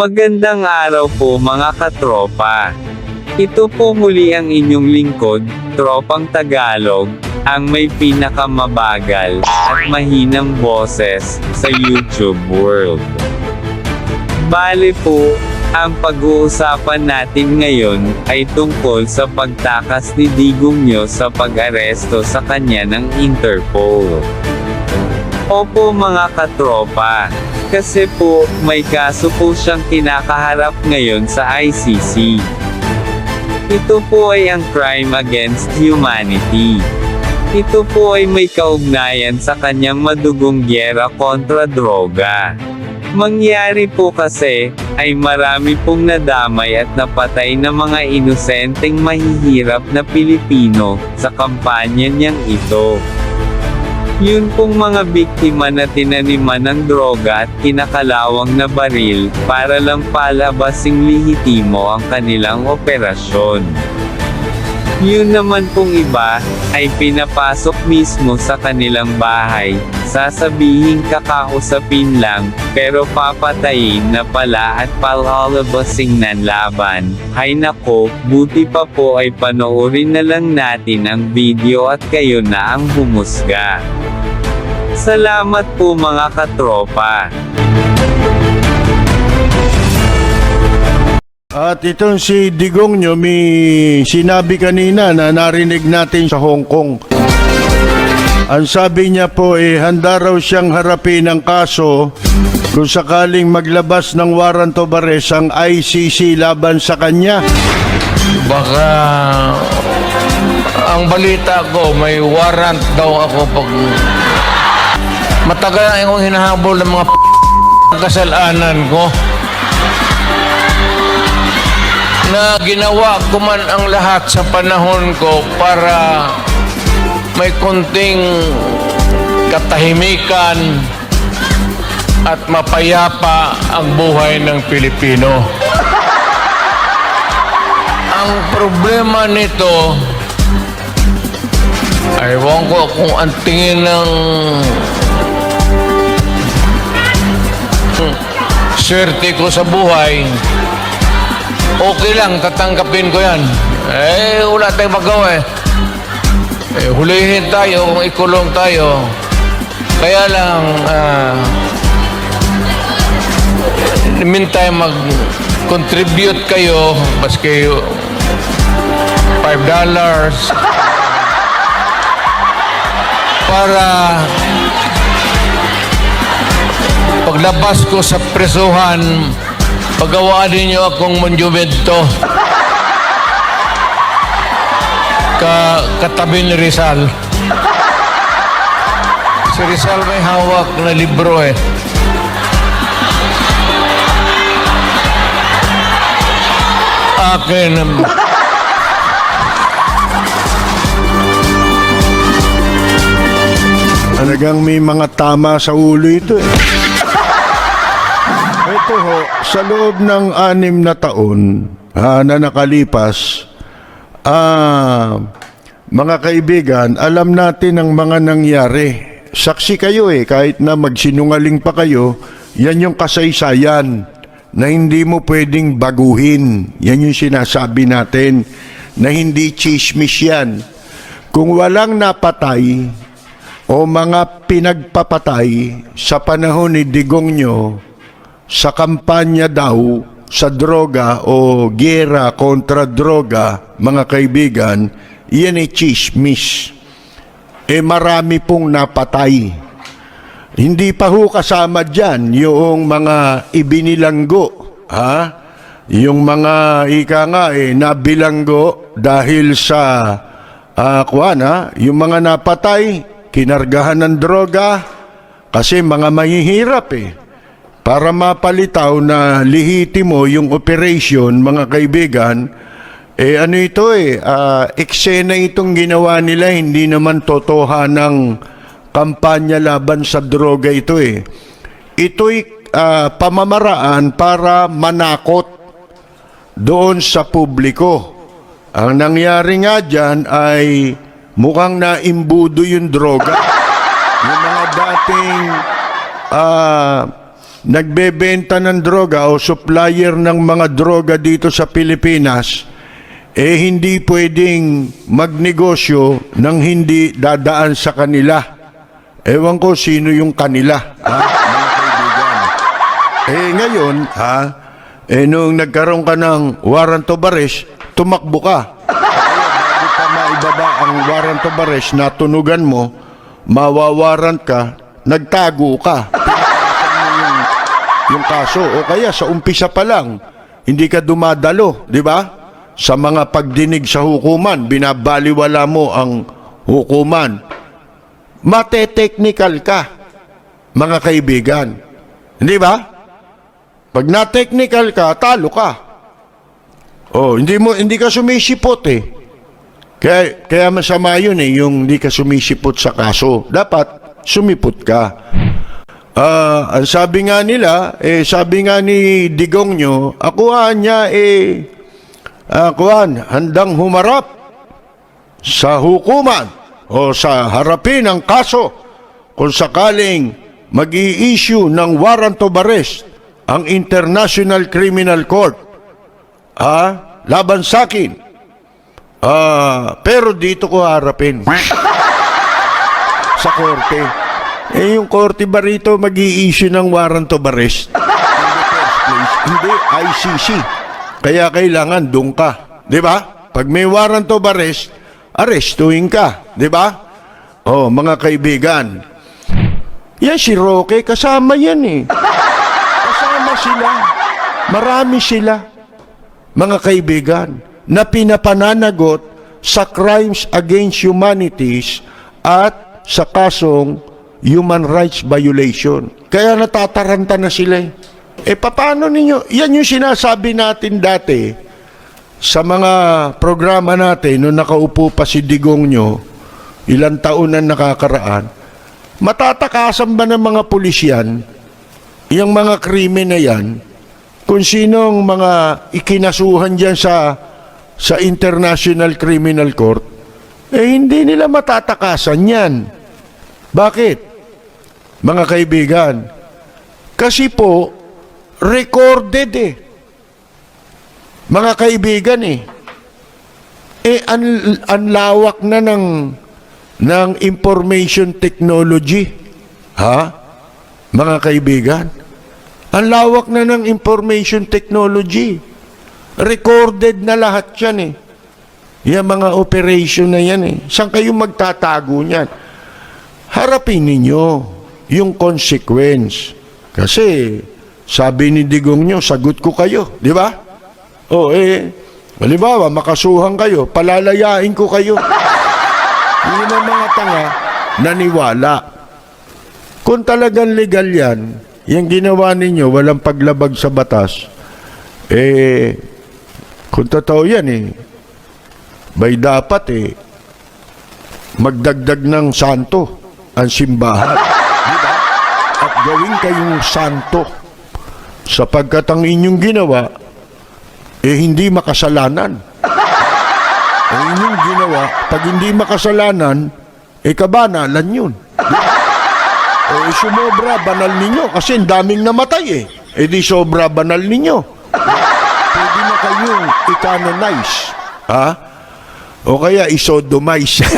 Magandang araw po mga katropa. Ito po muli ang inyong lingkod, Tropang Tagalog, ang may pinakamabagal at mahinang boses sa YouTube world. Bale po, ang pag-uusapan natin ngayon ay tungkol sa pagtakas ni Digong Nyo sa pag-aresto sa kanya ng Interpol. Opo mga katropa, kasi po, may kaso po siyang kinakaharap ngayon sa ICC. Ito po ay ang crime against humanity. Ito po ay may kaugnayan sa kanyang madugong gyera kontra droga. Mangyari po kasi, ay marami pong nadamay at napatay na mga inosenteng mahihirap na Pilipino, sa kampanya niyang ito. Yun pong mga biktima na tinaniman ng droga at kinakalawang na baril, para lang palabasing lihitimo ang kanilang operasyon. Yun naman pong iba, ay pinapasok mismo sa kanilang bahay, sasabihing kakausapin lang, pero papatayin na pala at palalabasing ng laban. Hay nako, buti pa po ay panoorin na lang natin ang video at kayo na ang humusga. Salamat po mga katropa. At itong si Digong nyo, may sinabi kanina na narinig natin sa Hong Kong. Ang sabi niya po, eh, handa raw siyang harapin ang kaso kung sakaling maglabas ng warrant of arrest ang ICC laban sa kanya. Baka ang balita ko may warrant daw ako pag matagal na akong hinahabol ng mga kasalanan ko na ginawa ko man ang lahat sa panahon ko para may konting katahimikan at mapayapa ang buhay ng Pilipino. Ang problema nito, aywan ko kung ang tingin ng swerte ko sa buhay, okay lang, tatanggapin ko yan. Eh, wala tayong magawa eh. eh hulihin tayo kung ikulong tayo. Kaya lang, ah, the meantime, mag-contribute kayo, maski $5 dollars para paglabas ko sa presuhan, pagawaan ninyo akong monumento ka katabi ni Rizal. Si Rizal may hawak na libro eh. Akin, Talagang may mga tama sa ulo ito eh. Ito ho, sa loob ng anim na taon ah, na nakalipas, ah, mga kaibigan, alam natin ang mga nangyari. Saksi kayo eh, kahit na magsinungaling pa kayo, yan yung kasaysayan na hindi mo pwedeng baguhin. Yan yung sinasabi natin na hindi chismis yan. Kung walang napatay, o mga pinagpapatay sa panahon ni Digong nyo sa kampanya daw sa droga o gera kontra droga, mga kaibigan, yan ay chismis. Eh marami pong napatay. Hindi pa ho kasama dyan yung mga ibinilanggo. Ha? Yung mga ika nga eh, nabilanggo dahil sa uh, kuwan, ha? yung mga napatay, kinargahan ng droga kasi mga mahihirap eh. Para mapalitaw na lihitimo yung operation, mga kaibigan, eh ano ito eh, ah, eksena itong ginawa nila, hindi naman totohanang kampanya laban sa droga ito eh. Ito'y ah, pamamaraan para manakot doon sa publiko. Ang nangyari nga dyan ay mukhang naimbudo yung droga. yung mga dating ah, nagbebenta ng droga o supplier ng mga droga dito sa Pilipinas, eh hindi pwedeng magnegosyo ng hindi dadaan sa kanila. Ewan ko sino yung kanila, ha. Eh ngayon, ha, eh nung nagkaroon ka ng warrant of arrest, tumakbo ka. Bago pa maibaba ang warrant of arrest, natunugan mo, mawawarrant ka, nagtago ka. Yung kaso. O kaya sa umpisa pa lang, hindi ka dumadalo, di ba? Sa mga pagdinig sa hukuman, binabaliwala mo ang hukuman. Mate-technical ka, mga kaibigan. Hindi ba? Pag na-technical ka, talo ka. Oh, hindi mo hindi ka sumisipot eh. Kaya kaya masama 'yun eh, yung hindi ka sumisipot sa kaso. Dapat sumipot ka. Ah, ang sabi nga nila, eh sabi nga ni Digong nyo, akuan niya eh akuan, handang humarap sa hukuman o sa harapin ng kaso kung sakaling mag issue ng warrant of arrest ang International Criminal Court ah, laban sa akin. Ah, pero dito ko harapin. sa korte. Eh, yung korte ba rito mag issue ng warrant of arrest? Place, hindi, ICC. Kaya kailangan doon ka. Di ba? Pag may warrant of arrest, arrestuhin ka. Di ba? Oh, mga kaibigan. Yan si Roque, kasama yan eh. Kasama sila. Marami sila mga kaibigan, na pinapananagot sa crimes against humanities at sa kasong human rights violation. Kaya natataranta na sila eh. Eh paano ninyo? Yan yung sinasabi natin dati sa mga programa natin nung nakaupo pa si Digong nyo, ilang taon na nakakaraan, matatakasan ba ng mga pulisyan yung mga krimen na yan kung sinong mga ikinasuhan dyan sa sa International Criminal Court, eh hindi nila matatakasan yan. Bakit? Mga kaibigan, kasi po, recorded eh. Mga kaibigan eh. Eh, ang, ang na ng, ng information technology. Ha? Mga kaibigan. Ang lawak na ng information technology. Recorded na lahat yan eh. Yan mga operation na yan eh. Saan kayo magtatago niyan? Harapin ninyo yung consequence. Kasi sabi ni Digong nyo, sagot ko kayo. Di ba? O eh, halimbawa, makasuhan kayo, palalayain ko kayo. Yung mga mga tanga, naniwala. Kung talagang legal yan, yung ginawa ninyo, walang paglabag sa batas, eh, kung totoo yan eh, bay dapat eh, magdagdag ng santo ang simbahan. gawin kayong santo sapagkat ang inyong ginawa eh hindi makasalanan. ang inyong ginawa, pag hindi makasalanan, eh kabanalan yun. o eh, sumobra, banal ninyo kasi ang daming namatay eh. Eh di sobra banal ninyo. Pwede na kayong i-canonize. Ha? O kaya isodomize.